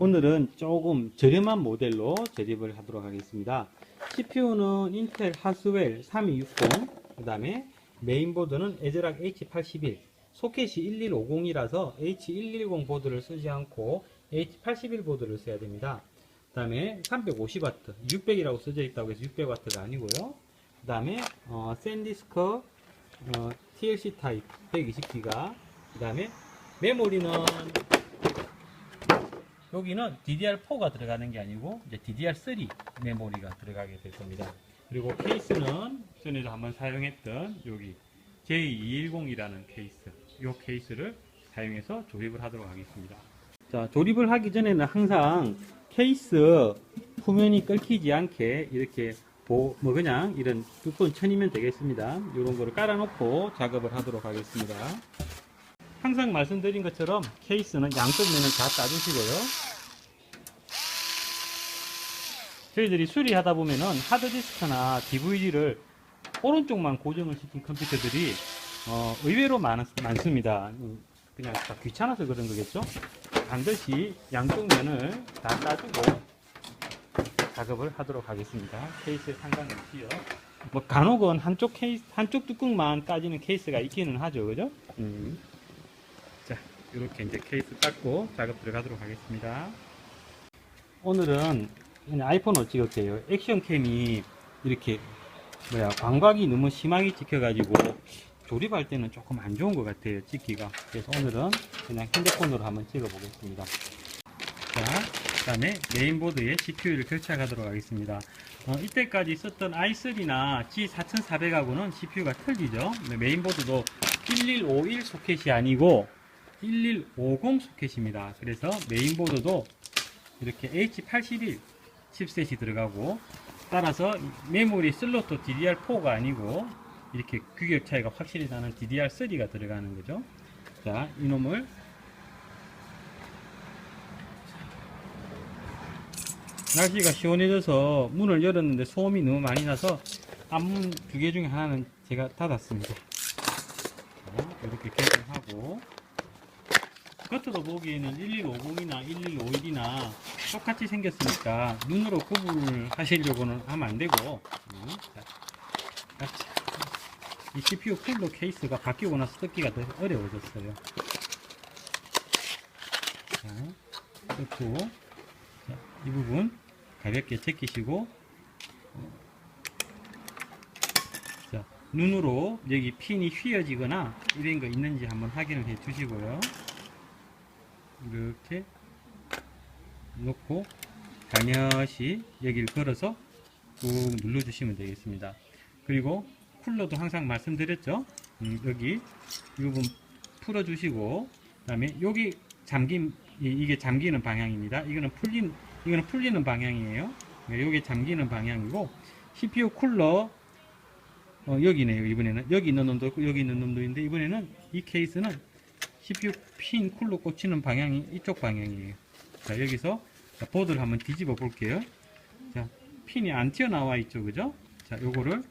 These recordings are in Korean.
오늘은 조금 저렴한 모델로 재립을 하도록 하겠습니다. CPU는 인텔 하스웰 3260, 그 다음에 메인보드는 에즈락 H81, 소켓이 1150이라서 H110 보드를 쓰지 않고 H81 보드를 써야 됩니다. 그 다음에 350W, 600이라고 써져 있다고 해서 600W가 아니고요. 그 다음에 어, 샌디스크 어, TLC 타입 120기가, 그 다음에 메모리는 여기는 DDR4가 들어가는 게 아니고 이제 DDR3 메모리가 들어가게 될 겁니다. 그리고 케이스는 전에도 한번 사용했던 여기 J210이라는 케이스, 이 케이스를 사용해서 조립을 하도록 하겠습니다. 자, 조립을 하기 전에는 항상 케이스 후면이 끓기지 않게 이렇게 보, 뭐 그냥 이런 두꺼운 천이면 되겠습니다. 이런 거를 깔아놓고 작업을 하도록 하겠습니다. 항상 말씀드린 것처럼 케이스는 양쪽 면은 다 따주시고요. 저희들이 수리하다 보면은 하드디스크나 DVD를 오른쪽만 고정을 시킨 컴퓨터들이 어, 의외로 많, 많습니다. 음, 그냥 다 귀찮아서 그런 거겠죠? 반드시 양쪽 면을 다 따주고 작업을 하도록 하겠습니다. 케이스에 상관없이요. 뭐 간혹은 한쪽 케이스, 한쪽 뚜껑만 까지는 케이스가 있기는 하죠. 그죠? 음. 자, 이렇게 이제 케이스 닦고 작업 들어가도록 하겠습니다. 오늘은 아이폰으로 찍을게요. 액션캠이 이렇게 뭐야 광각이 너무 심하게 찍혀가지고 조립할 때는 조금 안 좋은 것 같아요. 찍기가. 그래서 오늘은 그냥 핸드폰으로 한번 찍어 보겠습니다. 자, 그 다음에 메인보드에 CPU를 결착하도록 하겠습니다. 어, 이때까지 썼던 i3나 G4400하고는 CPU가 틀리죠. 네, 메인보드도 1151 소켓이 아니고 1150 소켓입니다. 그래서 메인보드도 이렇게 H81 칩셋이 들어가고 따라서 메모리 슬롯도 DDR4가 아니고 이렇게 규격 차이가 확실히 나는 DDR3가 들어가는 거죠. 자, 이놈을 날씨가 시원해져서 문을 열었는데 소음이 너무 많이 나서 앞문 두 개 중에 하나는 제가 닫았습니다. 자, 이렇게 개봉하고 겉으로 보기에는 1150이나 1151이나 똑같이 생겼으니까 눈으로 구분을 하시려고는 하면 안 되고 음. 이 CPU 쿨러 케이스가 바뀌고 나서 뜯기가 더 어려워졌어요. 자, 뜯고 자, 이 부분 가볍게 제끼시고 눈으로 여기 핀이 휘어지거나 이런 거 있는지 한번 확인을 해 주시고요. 이렇게 놓고 살며시 여기를 걸어서 꾹 눌러주시면 되겠습니다. 그리고 쿨러도 항상 말씀드렸죠. 음, 여기 이 부분 풀어주시고 그다음에 여기 이- 이게 잠기는 방향입니다. 이거는 풀린 이거는 풀리는 방향이에요. 여기 잠기는 방향이고 CPU 쿨러 어, 여기네요. 이번에는 여기 있는 놈도 있고 여기 있는 놈도 있는데 이번에는 이 케이스는 CPU 핀 쿨러 꽂히는 방향이 이쪽 방향이에요. 자 여기서 자, 보드를 한번 뒤집어 볼게요. 자 핀이 안 튀어나와 있죠, 그죠? 자 요거를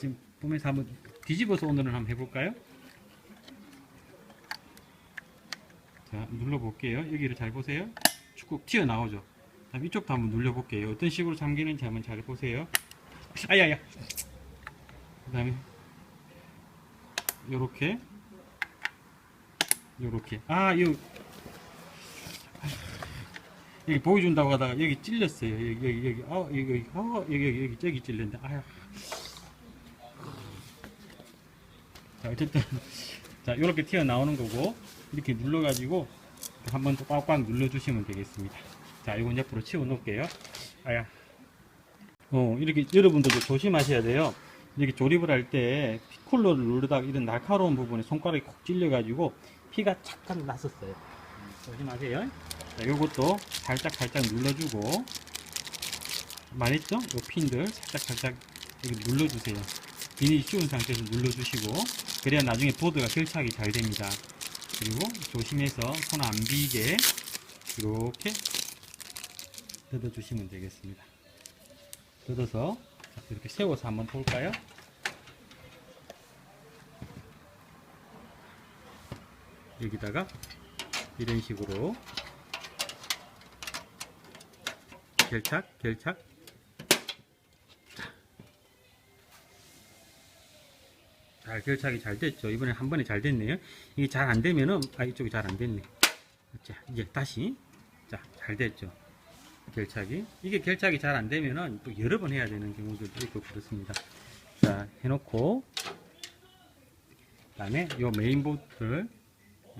지금 보면서 한번 뒤집어서 오늘은 한번 해볼까요? 자 눌러 볼게요. 여기를 잘 보세요. 축구 튀어나오죠. 다음 이쪽도 한번 눌러 볼게요. 어떤 식으로 잠기는지 한번 잘 보세요. 아야야. 그 다음에 요렇게 요렇게. 아 이거 여기 보여준다고 하다가 여기 찔렸어요. 여기 여기 여기. 어 여기 여기. 어 여기 여기 여기 저기 찔렸는데 아유 자 어쨌든. 자 이렇게 튀어 나오는 거고 이렇게 눌러 가지고 한번 또 꽉꽉 눌러 주시면 되겠습니다. 자 이건 옆으로 치워 놓을게요. 아야. 어 이렇게 여러분들도 조심하셔야 돼요. 이렇게 조립을 할때 쿨러를 누르다가 이런 날카로운 부분에 손가락이 콕 찔려가지고 피가 착각 났었어요. 조심하세요. 자, 요것도 살짝 살짝 눌러주고 말했죠? 요 핀들 살짝 살짝 여기 눌러주세요. 비닐이 씌운 상태에서 눌러주시고 그래야 나중에 보드가 결착이 잘 됩니다. 그리고 조심해서 손 안 비게 이렇게 뜯어주시면 되겠습니다. 뜯어서 자, 이렇게 세워서 한번 볼까요? 여기다가 이런 식으로 결착, 결착. 잘 결착이 잘 됐죠. 이번에 한 번에 잘 됐네요. 이게 잘 안 되면은 아 이쪽이 잘 안 됐네. 자 이제 다시 자 잘 됐죠. 결착이 이게 결착이 잘 안 되면은 또 여러 번 해야 되는 경우들도 있고 그렇습니다. 자 해놓고 그 다음에 요 메인보드를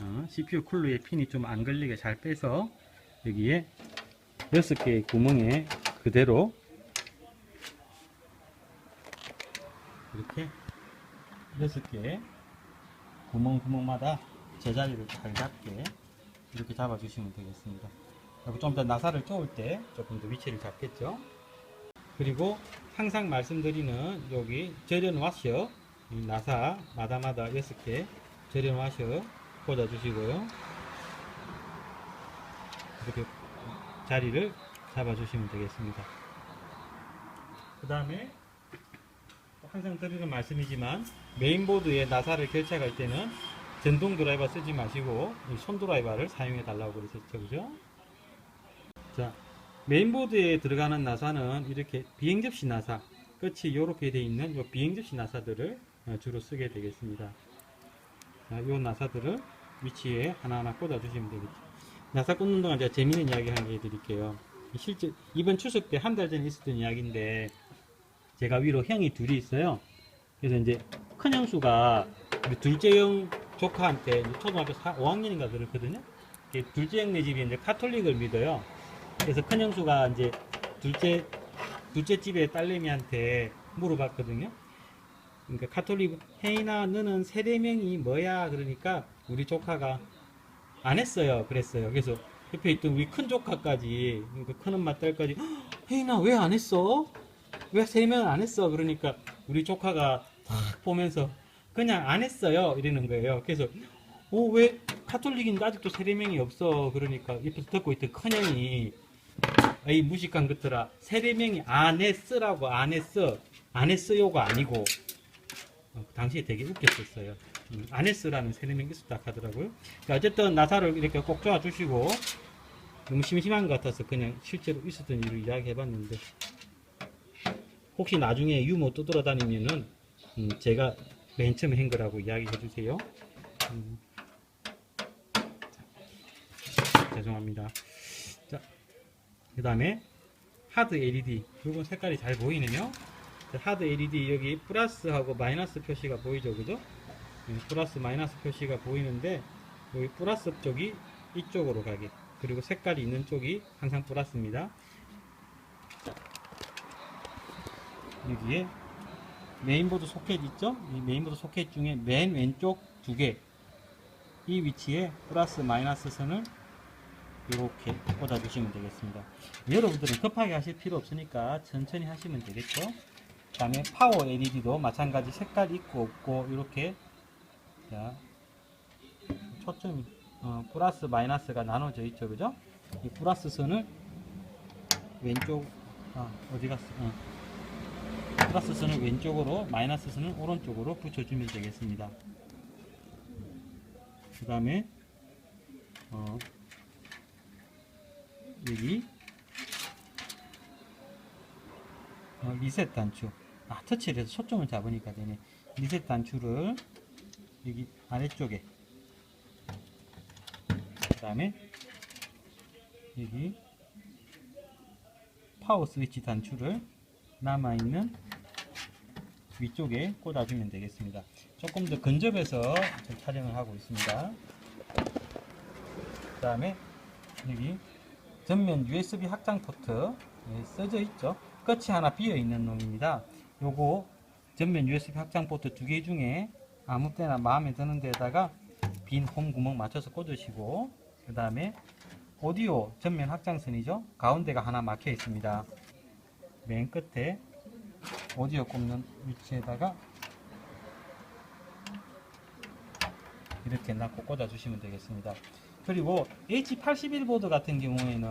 어, CPU 쿨러에 핀이 좀 안 걸리게 잘 빼서 여기에 6개의 구멍에 그대로 이렇게 6개 구멍 구멍마다 제자리를 잘 잡게 이렇게 잡아주시면 되겠습니다. 그리고 좀 더 나사를 쪼을 때 조금 더 위치를 잡겠죠. 그리고 항상 말씀드리는 여기 절연 와셔 이 나사 마다마다 6개 절연 와셔 꽂아주시고요. 이렇게 자리를 잡아주시면 되겠습니다. 그 다음에 항상 드리는 말씀이지만 메인보드에 나사를 결착할 때는 전동 드라이버 쓰지 마시고 이손 드라이버를 사용해 달라고 그러셨죠, 그죠? 자, 메인보드에 들어가는 나사는 이렇게 비행 접시 나사 끝이 이렇게 되어 있는 이 비행 접시 나사들을 어, 주로 쓰게 되겠습니다. 자, 이 나사들을 위치에 하나하나 꽂아 주시면 되겠죠. 나사 꽂는 동안 제가 재미있는 이야기 한 개 해드릴게요. 실제 이번 추석 때 한 달 전에 있었던 이야기인데 제가 위로 형이 둘이 있어요. 그래서 이제 큰 형수가 둘째 형 조카한테 초등학교 4, 5학년인가 그렇거든요. 둘째 형네 집이 이제 카톨릭을 믿어요. 그래서 큰 형수가 이제 둘째 둘째 집에 딸내미한테 물어봤거든요. 그러니까 카톨릭 혜인아 너는 세례명이 뭐야? 그러니까 우리 조카가 안 했어요. 그랬어요. 그래서 옆에 있던 우리 큰 조카까지 그러니까 큰 엄마 딸까지 "헉, 혜인아 왜안 했어? 왜 세례명 안 했어? 그러니까 우리 조카가 탁 보면서 그냥 안 했어요. 이러는 거예요. 그래서 어, 왜 카톨릭인데 아직도 세례명이 없어? 그러니까 옆에서 듣고 있던 큰형이 이 무식한 것들아 세례명이 안 했으라고 안 했어 안 했어요가 아니고 어, 그 당시에 되게 웃겼었어요. 음, 안 했으라는 세례명이 있었다 하더라고요. 그러니까 어쨌든 나사를 이렇게 꼭 쪼아주시고 너무 심심한 것 같아서 그냥 실제로 있었던 일을 이야기해봤는데 혹시 나중에 유모 떠돌아다니면은 음, 제가 맨 처음에 한 거라고 이야기해 주세요. 음. 자, 죄송합니다. 자, 그 다음에 하드 LED. 이건 색깔이 잘 보이네요. 자, 하드 LED 여기 플러스하고 마이너스 표시가 보이죠, 그죠? 음, 플러스 마이너스 표시가 보이는데 여기 플러스 쪽이 이쪽으로 가게. 그리고 색깔이 있는 쪽이 항상 플러스입니다. 여기에 메인보드 소켓 있죠? 이 메인보드 소켓 중에 맨 왼쪽 두 개. 이 위치에 플러스 마이너스 선을 이렇게 꽂아주시면 되겠습니다. 여러분들은 급하게 하실 필요 없으니까 천천히 하시면 되겠죠? 그 다음에 파워 LED도 마찬가지 색깔 있고 없고 이렇게 자 초점이 어, 플러스 마이너스가 나눠져 있죠 그죠? 이 플러스 선을 왼쪽 아 어디 갔어? 어. 플러스 선을 왼쪽으로 마이너스 선을 오른쪽으로 붙여주면 되겠습니다. 그 다음에 어, 여기 어, 리셋 단추 아 터치를 해서 초점을 잡으니까 되네 리셋 단추를 여기 아래쪽에 그 다음에 여기 파워 스위치 단추를 남아있는 위쪽에 꽂아주면 되겠습니다 조금 더 근접해서 지금 촬영을 하고 있습니다 그 다음에 여기 전면 USB 확장 포트 예, 써져 있죠. 끝이 하나 비어 있는 놈입니다. 요거 전면 USB 확장 포트 두 개 중에 아무 때나 마음에 드는 데다가 빈 홈 구멍 맞춰서 꽂으시고 그 다음에 오디오 전면 확장선이죠. 가운데가 하나 막혀 있습니다. 맨 끝에 오디오 꼽는 위치에다가 이렇게 놔고 꽂아 주시면 되겠습니다. 그리고 H81 보드 같은 경우에는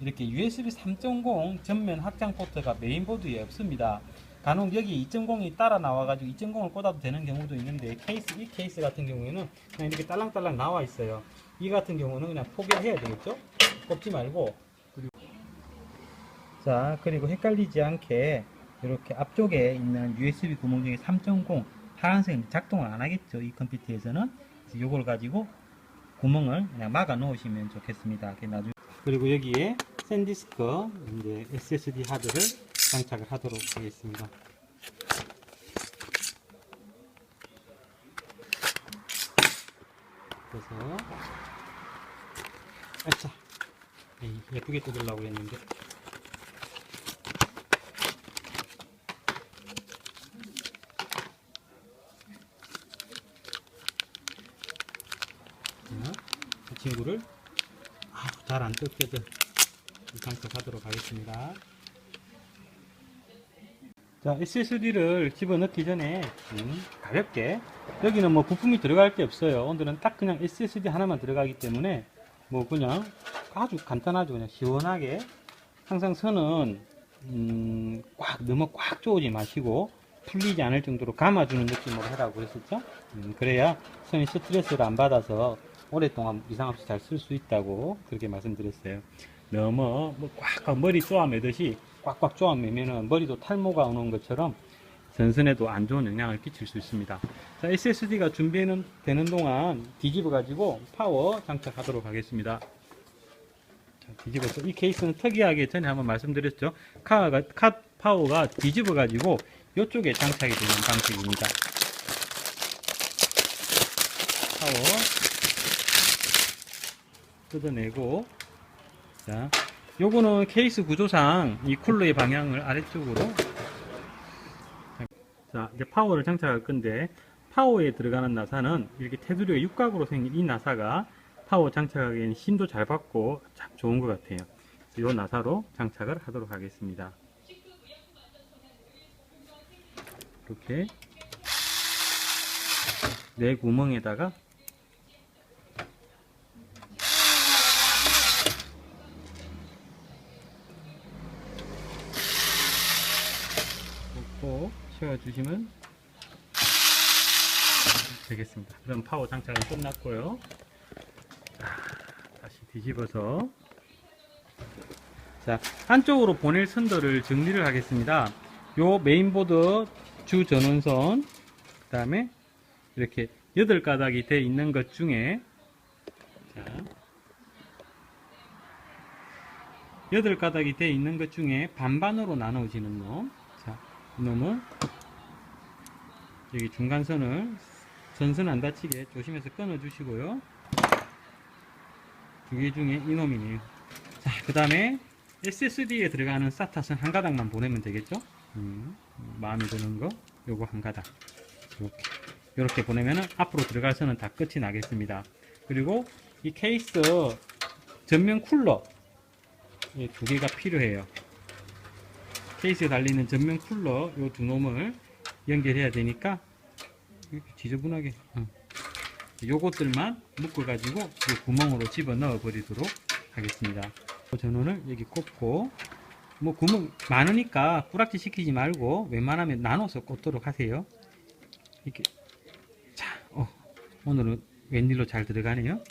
이렇게 USB 3.0 전면 확장 포트가 메인보드에 없습니다. 간혹 여기 2.0이 따라 나와가지고 2.0을 꽂아도 되는 경우도 있는데 케이스, 이 케이스 같은 경우에는 그냥 이렇게 딸랑딸랑 나와 있어요. 이 같은 경우는 그냥 포기해야 되겠죠? 꼽지 말고 그리고 자, 그리고 헷갈리지 않게 이렇게 앞쪽에 있는 USB 구멍 중에 3.0 파란색은 작동을 안 하겠죠. 이 컴퓨터에서는. 이걸 가지고 구멍을 그냥 막아 놓으시면 좋겠습니다. 그리고 여기에 샌디스크 이제 SSD 하드를 장착을 하도록 하겠습니다. 그래서 아차 예쁘게 뜯으려고 했는데 자, 이 친구를 잘 안 뜯겨도 장착하도록 하겠습니다. 자, SSD를 집어넣기 전에 음, 가볍게 여기는 뭐 부품이 들어갈 게 없어요. 오늘은 딱 그냥 SSD 하나만 들어가기 때문에 뭐 그냥 아주 간단하죠. 그냥 시원하게 항상 선은 음, 꽉 너무 꽉 조이지 마시고 풀리지 않을 정도로 감아주는 느낌으로 하라고 그랬었죠. 음, 그래야 선이 스트레스를 안 받아서 오랫동안 이상 없이 잘 쓸 수 있다고 그렇게 말씀드렸어요. 너무 뭐 꽉꽉 머리 쪼아매듯이 꽉꽉 쪼아매면은 머리도 탈모가 오는 것처럼 전선에도 안 좋은 영향을 끼칠 수 있습니다. 자, SSD가 준비는 되는 동안 뒤집어 가지고 파워 장착하도록 하겠습니다. 자, 뒤집어서 이 케이스는 특이하게 전에 한번 말씀드렸죠. 카가 카 파워가 뒤집어 가지고 이쪽에 장착이 되는 방식입니다. 파워 뜯어내고 자 요거는 케이스 구조상 이 쿨러의 방향을 아래쪽으로. 자 이제 파워를 장착할 건데 파워에 들어가는 나사는 이렇게 테두리가 육각으로 생긴 이 나사가 파워 장착하기에는 힘도 잘 받고 참 좋은 것 같아요. 이 나사로 장착을 하도록 하겠습니다. 이렇게 내 구멍에다가 꼭 채워주시면 되겠습니다. 그럼 파워 장착은 끝났고요. 자, 다시 뒤집어서 자 한쪽으로 보낼 선들을 정리를 하겠습니다. 요 메인보드 주 전원선 그 다음에 이렇게 여덟 가닥이 돼 있는 것 중에 자, 여덟 가닥이 돼 있는 것 중에 반반으로 나눠지는 놈. 자, 이 놈은 여기 중간선을 전선 안 다치게 조심해서 끊어 주시고요. 두 개 중에 이 놈이네요. 자, 그 다음에 SSD에 들어가는 사타선 한 가닥만 보내면 되겠죠? 음, 마음에 드는 거, 요거 한 가닥. 이렇게. 이렇게 보내면은 앞으로 들어갈 선은 다 끝이 나겠습니다. 그리고 이 케이스 전면 쿨러 예, 두 개가 필요해요. 케이스에 달리는 전면 쿨러 요 두 놈을 연결해야 되니까 이렇게 지저분하게 어. 요것들만 묶어 가지고 이 구멍으로 집어 넣어 버리도록 하겠습니다. 전원을 여기 꽂고 뭐 구멍 많으니까 뿌락지 시키지 말고 웬만하면 나눠서 꽂도록 하세요. 이렇게 자, 어, 오늘은 웬일로 잘 들어가네요.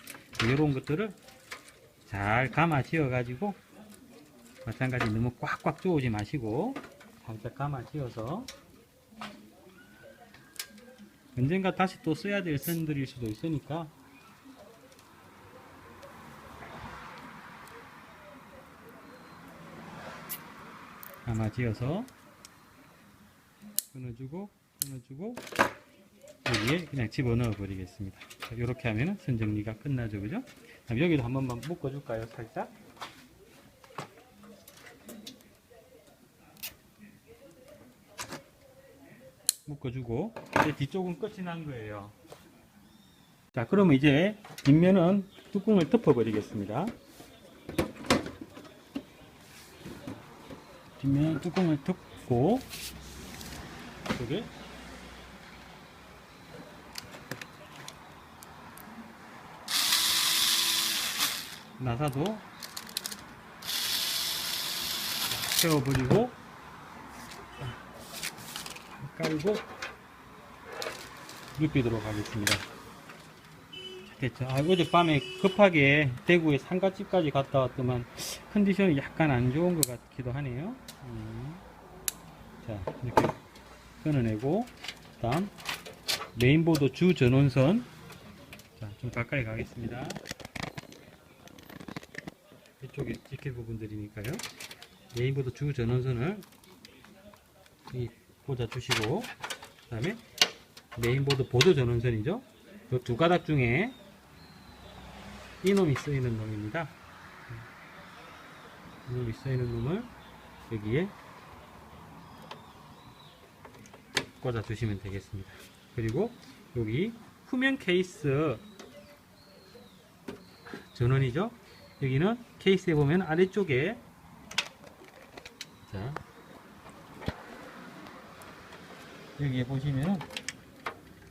이런 것들을 잘 감아 지어 가지고 마찬가지 너무 꽉꽉 조우지 마시고 살짝 감아 지어서 언젠가 다시 또 써야 될 선들일 수도 있으니까. 감아 지어서 끊어주고 끊어주고 여기에 그냥 집어넣어 버리겠습니다. 이렇게 하면 선 정리가 끝나죠. 그죠? 그럼 여기도 한 번만 묶어 줄까요 살짝? 묶어주고 이제 뒤쪽은 끝이 난 거예요. 자, 그러면 이제 뒷면은 뚜껑을 덮어 버리겠습니다. 뒷면 뚜껑을 덮고 여기 나사도 세워버리고 깔고 눕히도록 하겠습니다. 자, 됐죠. 아, 어젯밤에 급하게 대구에 상가집까지 갔다 왔더만 컨디션이 약간 안 좋은 것 같기도 하네요. 음. 자, 이렇게 끊어내고, 다음, 메인보드 주 전원선. 자, 좀 가까이 가겠습니다. 이쪽에 찍힐 부분들이니까요. 메인보드 주 전원선을 이 꽂아 주시고, 그 다음에 메인보드 보드 전원선이죠. 이 두 가닥 중에 이놈이 쓰이는 놈입니다. 이놈이 쓰이는 놈을 여기에 꽂아 주시면 되겠습니다. 그리고 여기 후면 케이스 전원이죠. 여기는 케이스에 보면 아래쪽에 자 여기에 보시면은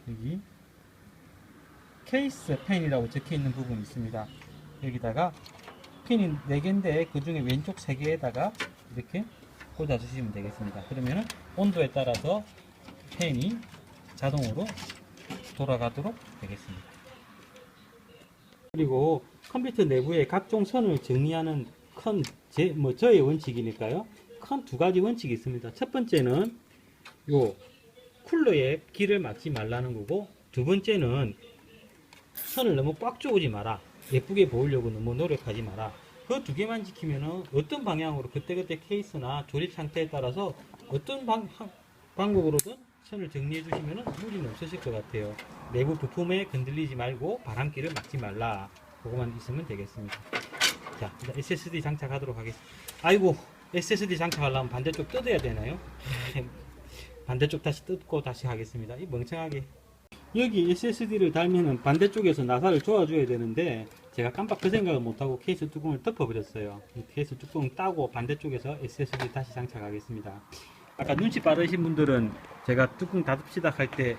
여기 케이스 펜이라고 적혀 있는 부분이 있습니다. 여기다가 핀이 4개인데 그 중에 왼쪽 3개에다가 이렇게 꽂아 주시면 되겠습니다. 그러면은 온도에 따라서 펜이 자동으로 돌아가도록 되겠습니다. 그리고 컴퓨터 내부에 각종 선을 정리하는 큰, 제, 뭐, 저의 원칙이니까요. 큰 두 가지 원칙이 있습니다. 첫 번째는 요 쿨러에 길을 막지 말라는 거고, 두 번째는 선을 너무 꽉 조우지 마라. 예쁘게 보이려고 너무 노력하지 마라. 그 두 개만 지키면은 어떤 방향으로 그때그때 케이스나 조립 상태에 따라서 어떤 방, 하- 방법으로든 선을 정리해 주시면은 무리는 없으실 것 같아요. 내부 부품에 건들리지 말고 바람길을 막지 말라. 그거만 있으면 되겠습니다. 자, SSD 장착하도록 하겠습니다. 아이고, SSD 장착하려면 반대쪽 뜯어야 되나요? 반대쪽 다시 뜯고 다시 하겠습니다. 이 멍청하게. 여기 SSD를 달면은 반대쪽에서 나사를 조아줘야 되는데 제가 깜빡 그 생각을 못하고 케이스 뚜껑을 덮어버렸어요. 이 케이스 뚜껑 따고 반대쪽에서 SSD 다시 장착하겠습니다. 아까 눈치 빠르신 분들은 제가 뚜껑 닫읍시다 할 때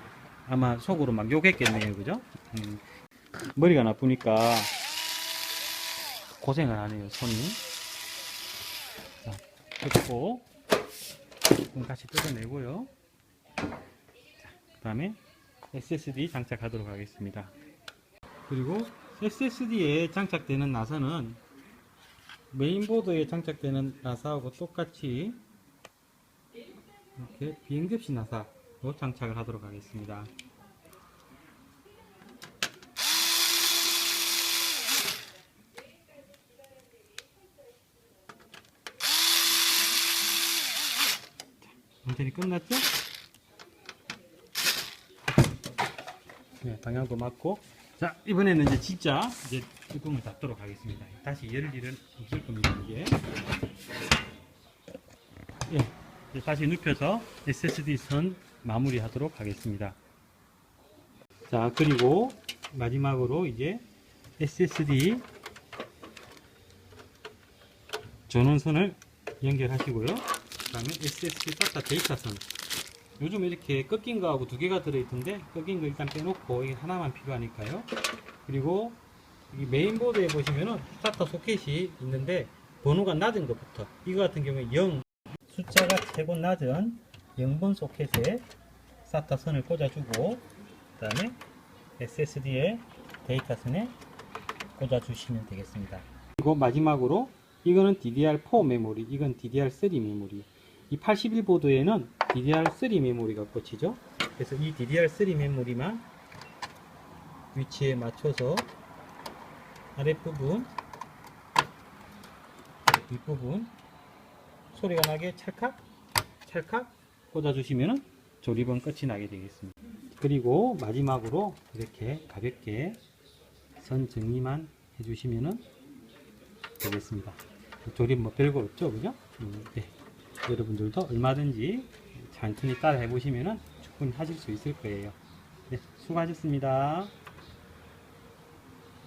아마 속으로 막 욕했겠네요. 그죠? 음, 머리가 나쁘니까 고생을 하네요. 손이. 자, 뜯고 다시 뜯어내고요. 그 다음에 SSD 장착하도록 하겠습니다. 그리고 SSD에 장착되는 나사는 메인보드에 장착되는 나사하고 똑같이 이렇게 비행접시 나사로 장착을 하도록 하겠습니다. 완전히 끝났죠? 네, 방향도 맞고. 자, 이번에는 이제 진짜 이제 뚜껑을 닫도록 하겠습니다. 다시 열을 일은 없을 겁니다, 이게. 예, 다시 눕혀서 SSD 선 마무리 하도록 하겠습니다. 자, 그리고 마지막으로 이제 SSD 전원선을 연결하시고요. 그 다음에 SSD SATA 데이터 선. 요즘 이렇게 꺾인 거하고 두 개가 들어있던데 꺾인 거 일단 빼놓고 이게 하나만 필요하니까요. 그리고 이 메인보드에 보시면은 SATA 소켓이 있는데 번호가 낮은 것부터 이거 같은 경우에 0 숫자가 최고 낮은 0번 소켓에 SATA 선을 꽂아주고 그 다음에 SSD에 데이터 선에 꽂아주시면 되겠습니다. 그리고 마지막으로 이거는 DDR4 메모리, 이건 DDR3 메모리. 이 81보드에는 DDR3 메모리가 꽂히죠. 그래서 이 DDR3 메모리만 위치에 맞춰서 아랫부분, 윗부분 소리가 나게 찰칵, 찰칵 꽂아주시면 조립은 끝이 나게 되겠습니다. 그리고 마지막으로 이렇게 가볍게 선 정리만 해주시면 되겠습니다. 조립 뭐 별거 없죠, 그죠? 음, 네. 여러분들도 얼마든지 천천히 따라 해보시면 충분히 하실 수 있을 거예요. 네, 수고하셨습니다.